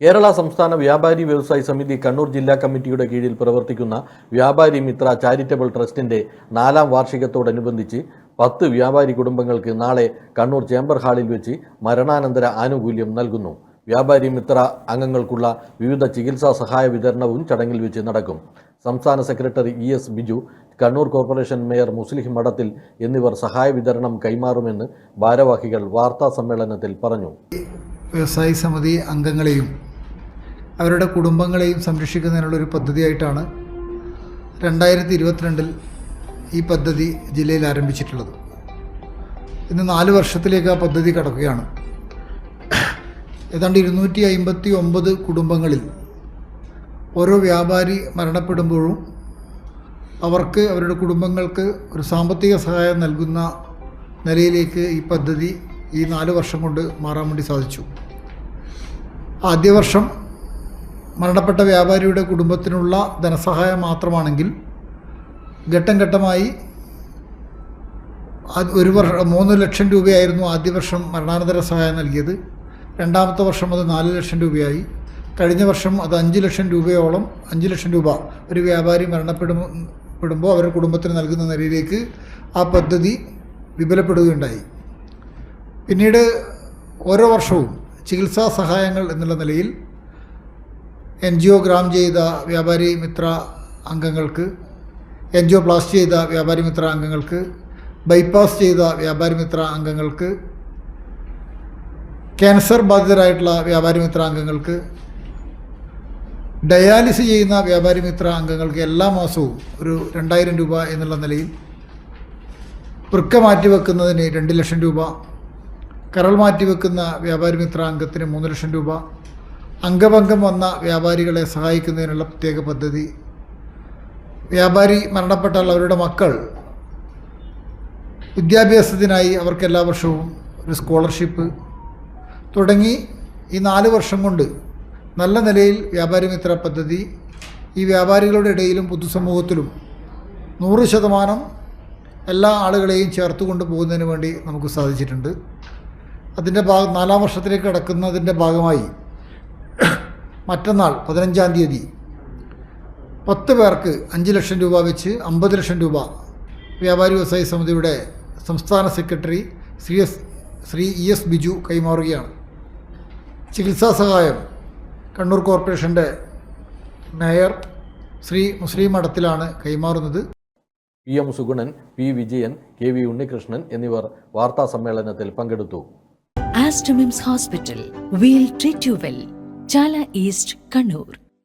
കേരള സംസ്ഥാന വ്യാപാരി വ്യവസായി സമിതി കണ്ണൂർ ജില്ലാ കമ്മിറ്റിയുടെ കീഴിൽ പ്രവർത്തിക്കുന്ന വ്യാപാരി മിത്ര ചാരിറ്റബിൾ ട്രസ്റ്റിന്റെ നാലാം വാർഷികത്തോടനുബന്ധിച്ച് പത്ത് വ്യാപാരി കുടുംബങ്ങൾക്ക് നാളെ കണ്ണൂർ ചേംബർ ഹാളിൽ വെച്ച് മരണാനന്തര ആനുകൂല്യം നൽകുന്നു. വ്യാപാരി മിത്ര അംഗങ്ങൾക്കുള്ള വിവിധ ചികിത്സാ സഹായ വിതരണവും ചടങ്ങിൽ വെച്ച് നടക്കും. സംസ്ഥാന secretary E S Biju Kannur corporation mayor Muslim Madathil എന്നിവർ സഹായ വിതരണം കൈമാറുമെന്ന് ഭാരവാഹികൾ വാർത്താ സമ്മേളനത്തിൽ പറഞ്ഞു. വ്യവസായി സമിതി അംഗങ്ങളെയും അവരുടെ കുടുംബങ്ങളെയും സംരക്ഷിക്കുന്നതിനുള്ള ഒരു പദ്ധതിയായിട്ടാണ് രണ്ടായിരത്തി ഇരുപത്തിരണ്ടിൽ ഈ പദ്ധതി ജില്ലയിൽ ആരംഭിച്ചിട്ടുള്ളത്. ഇന്ന് നാല് വർഷത്തിലേക്ക് ആ പദ്ധതി കടക്കുകയാണ്. ഏതാണ്ട് ഇരുന്നൂറ്റി അമ്പത്തി ഒമ്പത് കുടുംബങ്ങളിൽ ഓരോ വ്യാപാരി മരണപ്പെടുമ്പോഴും അവർക്ക് അവരുടെ കുടുംബങ്ങൾക്ക് ഒരു സാമ്പത്തിക സഹായം നൽകുന്ന നിലയിലേക്ക് ഈ പദ്ധതി ഈ നാല് വർഷം കൊണ്ട് മാറാൻ വേണ്ടി സാധിച്ചു. ആദ്യ വർഷം മരണപ്പെട്ട വ്യാപാരിയുടെ കുടുംബത്തിനുള്ള ധനസഹായം മാത്രമാണെങ്കിൽ ഘട്ടം ഘട്ടമായി ഒരു വർഷം മൂന്ന് ലക്ഷം രൂപയായിരുന്നു ആദ്യ വർഷം മരണാനന്തര സഹായം നൽകിയത്. രണ്ടാമത്തെ വർഷം അത് നാല് ലക്ഷം രൂപയായി. കഴിഞ്ഞ വർഷം അത് അഞ്ച് ലക്ഷം രൂപയോളം അഞ്ച് ലക്ഷം രൂപ ഒരു വ്യാപാരി മരണപ്പെടുമ്പോൾ അവരുടെ കുടുംബത്തിന് നൽകുന്ന നിലയിലേക്ക് ആ പദ്ധതി വിപുലപ്പെടുകയുണ്ടായി. പിന്നീട് ഓരോ വർഷവും ചികിത്സാ സഹായങ്ങൾ എന്നുള്ള നിലയിൽ എൻ ജി ഒ ഗ്രാം ചെയ്ത വ്യാപാരി മിത്ര അംഗങ്ങൾക്ക് എൻ ജി ഒ പ്ലാസ്റ്റ് ചെയ്ത വ്യാപാരി മിത്ര അംഗങ്ങൾക്ക് ബൈപ്പാസ് ചെയ്ത വ്യാപാരി മിത്ര അംഗങ്ങൾക്ക് ക്യാൻസർ ബാധിതരായിട്ടുള്ള വ്യാപാരി മിത്ര അംഗങ്ങൾക്ക് ഡയാലിസിസ് ചെയ്യുന്ന വ്യാപാരി മിത്ര അംഗങ്ങൾക്ക് എല്ലാ മാസവും ഒരു രണ്ടായിരം രൂപ എന്നുള്ള നിലയിൽ വൃക്ക മാറ്റിവെക്കുന്നതിന് രണ്ട് ലക്ഷം രൂപ കരൾ മാറ്റിവെക്കുന്ന വ്യാപാരി മിത്ര അംഗത്തിന് മൂന്ന് ലക്ഷം രൂപ അംഗഭംഗം വന്ന വ്യാപാരികളെ സഹായിക്കുന്നതിനുള്ള പ്രത്യേക പദ്ധതി. വ്യാപാരി മരണപ്പെട്ടാൽ അവരുടെ മക്കൾ വിദ്യാഭ്യാസത്തിനായി അവർക്ക് എല്ലാ വർഷവും ഒരു സ്കോളർഷിപ്പ് തുടങ്ങി ഈ നാല് വർഷം കൊണ്ട് നല്ല നിലയിൽ വ്യാപാരി മിത്ര പദ്ധതി ഈ വ്യാപാരികളുടെ ഇടയിലും പൊതുസമൂഹത്തിലും നൂറ് ശതമാനം എല്ലാ ആളുകളെയും ചേർത്ത് കൊണ്ടുപോകുന്നതിന് വേണ്ടി നമുക്ക് സാധിച്ചിട്ടുണ്ട്. അതിന്റെ ഭാഗം നാലാം വർഷത്തിലേക്ക് കടക്കുന്നതിന്റെ ഭാഗമായി മറ്റന്നാൾ പതിനഞ്ചാം തീയതി പത്ത് പേർക്ക് അഞ്ച് ലക്ഷം രൂപ വെച്ച് അമ്പത് ലക്ഷം രൂപ വ്യാപാരി വ്യവസായ സമിതിയുടെ സംസ്ഥാന secretary Shri S Shri E S Biju കൈമാറുകയാണ്. ചികിത്സാ സഹായം കണ്ണൂർ കോർപ്പറേഷന്റെ മേയർ ശ്രീ മുസ്ലിം മഠത്തിലാണ് കൈമാറുന്നത്. P M Sugunan P Vijayan K V Unnikrishnan എന്നിവർ വാർത്താ സമ്മേളനത്തിൽ പങ്കെടുത്തു. Aster MIMS hospital will treat you well. Chala East, Kannur.